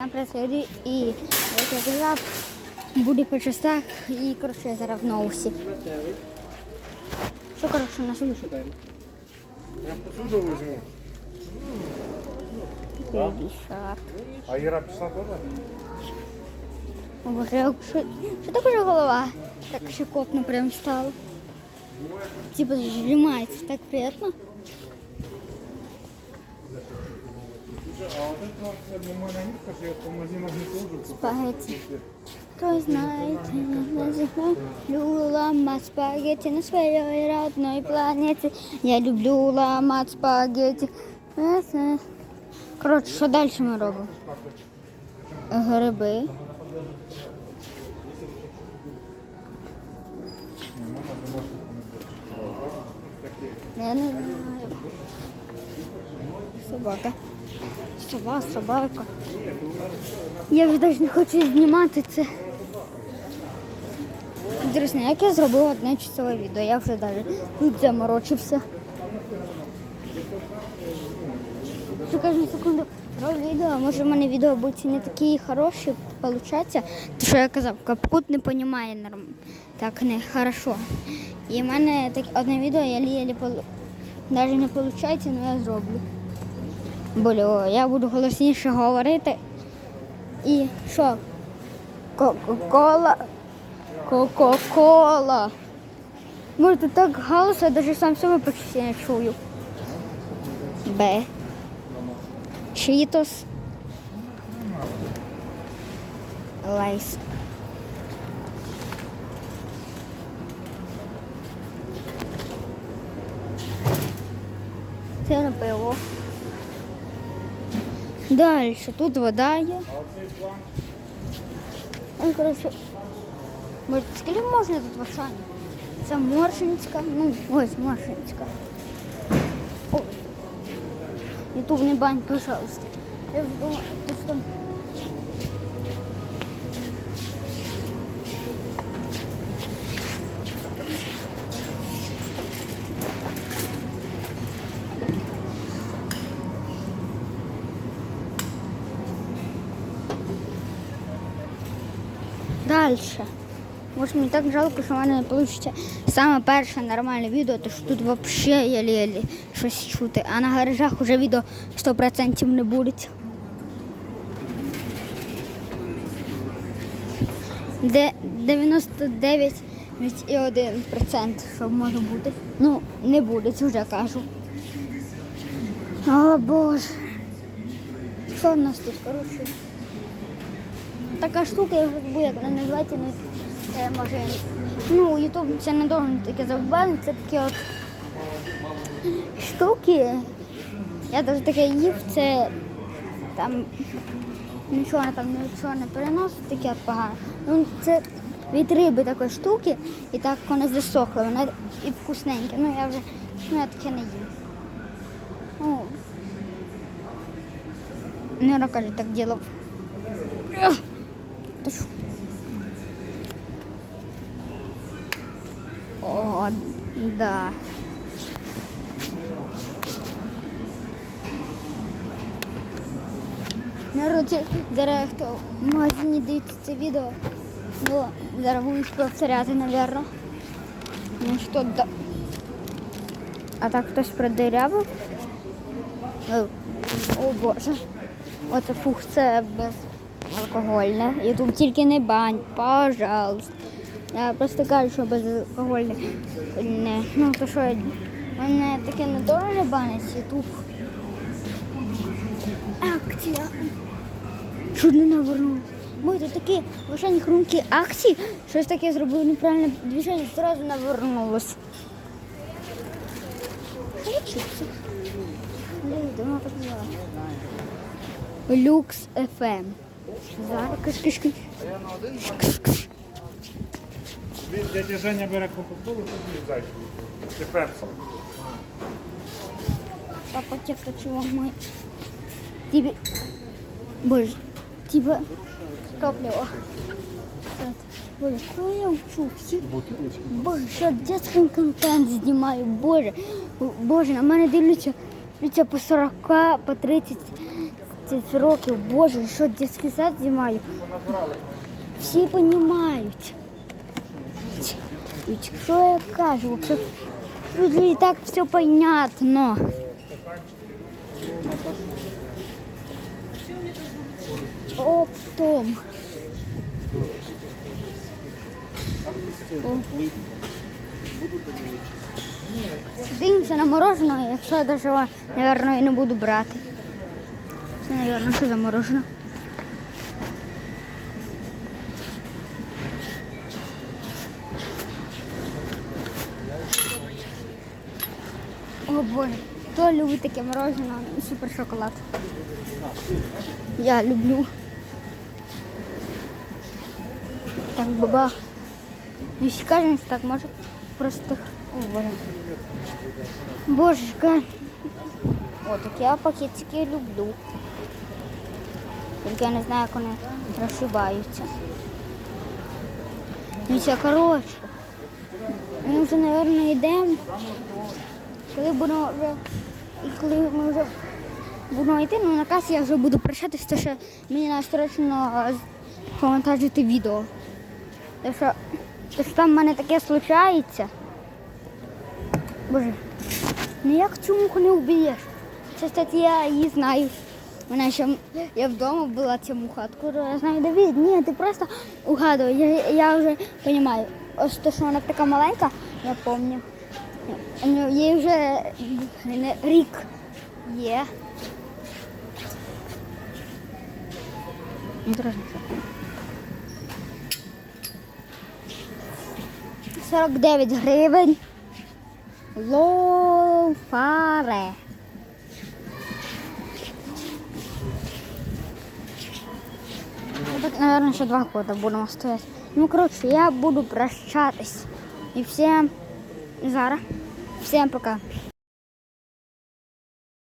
Наприклад, і як я казав, буде по частах і коротше зараз в ноусі. Що коротше на суду? Я посуду Shark. А Іра пішла теж? Боже, що, що таке вже голова? Так щекотно прям стало. Типа сжимается, так приятно. А от це для мене нитка, що я по магазинах не кожу. Спагетти. Кто знает, я люблю ломать спагетти на своей родной планете. Я люблю ломать спагетти. Коротше, що далі ми робимо? Гриби. Я не знаю. Собака. Сова, собака. Я вже навіть не хочу знімати це. Інтересно, як я зробив одне часове відео, я вже навіть тут заморочився. Що секунду роблю відео, може в мене відео буде не такі хороші, виходить. Те, що я казав, капкут не розуміє норм. Так не хорошо. І в мене так, одне відео я лі навіть не виходить, але я зроблю. Болю, я буду голосніше говорити. І що? Кока-кола. Кока-кола. Може, тут так галас, я навіть сам себе почти не чую. Б. Читос. Лайс. Це не пиво. Далі, тут вода є. Ой, коротше, скільки тут в Ашані? Це Моршинська, ну, ось Моршинська. Ой. Бань, пожалуйста. Я вже думала, Далі. Може мені так жалко, що в мене не вийде саме перше нормальне відео, то що тут взагалі єлі-єлі щось чути. А на гаражах вже відео 100% не буде. Де 99,1% що може бути. Ну, не буде, вже кажу. О Боже. Що в нас тут, коротше? Така штука, я вже як вона називається, ну, е, може, ну, Ютуб це не должен таке забувати, це такі от штуки. Я навіть таке їв, це там нічого там нічого не переносить, таке от погано. Ну, це від риби такої штуки, і так воно засохло, воно і вкусненьке. Ну, я вже ну, я таке не їм. Ну, не кажуть, так діло. Та? О, да. Народ, зараз хто в магазині дивиться це відео, ну, зараз будуть повторяти, напевно. Ну що да. А так хтось продирявив? О, О боже. Оце фух, це без алкогольне. І тут тільки не бань, пожалуйста. Я просто кажу, що безалкогольне. Не. Ну, то що, я- мене таке не дуже банить ютуб. Акція. Чуть не навернула. Ми тут такі вишені хрумкі акції, щось таке зробив неправильне движення. Що так звала. Люкс FM. Зараз киш-киш-киш. Він дядя Женя бере кока-колу, тобі зайчик. Чи персик. Папа, тихо, чего мы? Тебе... Боже, тебе... Топливо. Боже, что я учу? Всі- Боже, що детський контент знімаю, боже. Боже, на мене дивляться, дивляться по 40, по 30 15 років. Боже, що дитячий сад знімаю. Понабрали. Всі розуміють. Що я кажу? Що тут і так все понятно. Оптом. О. Дивимося на мороженое, якщо я даже, мабуть, і не буду брати. Це, мабуть, що за мороженое? О боже, хто любить таке мороженое? Супер шоколад. Я люблю. Так, баба. Ну, кожен так може просто. О, боже. Божечка. О, так я пакетики люблю. Тільки я не знаю, як вони розшибаються. Ну, це коротше. Ми вже, мабуть, йдемо. Коли будемо вже, і коли ми вже будемо йти, ну на касі я вже буду прощатися, тому що мені треба срочно е, завантажити відео. Тому що, тому що там в мене таке случається. Боже, ніяк цю муху не вб'єш. Це, кстати, я її знаю. Вона ще я вдома була ця муха. Откуда я знаю Давид? Ні, ти просто угадуй. Я, я вже розумію. Ось те, що вона така маленька, я пам'ятаю. Ну, Їй вже не, рік є. Ну, трошки. 49 гривень. Лофаре. Так, наверное, еще два года будем стояти. Ну, короче, я буду прощаться. И всем Зара. Всем пока.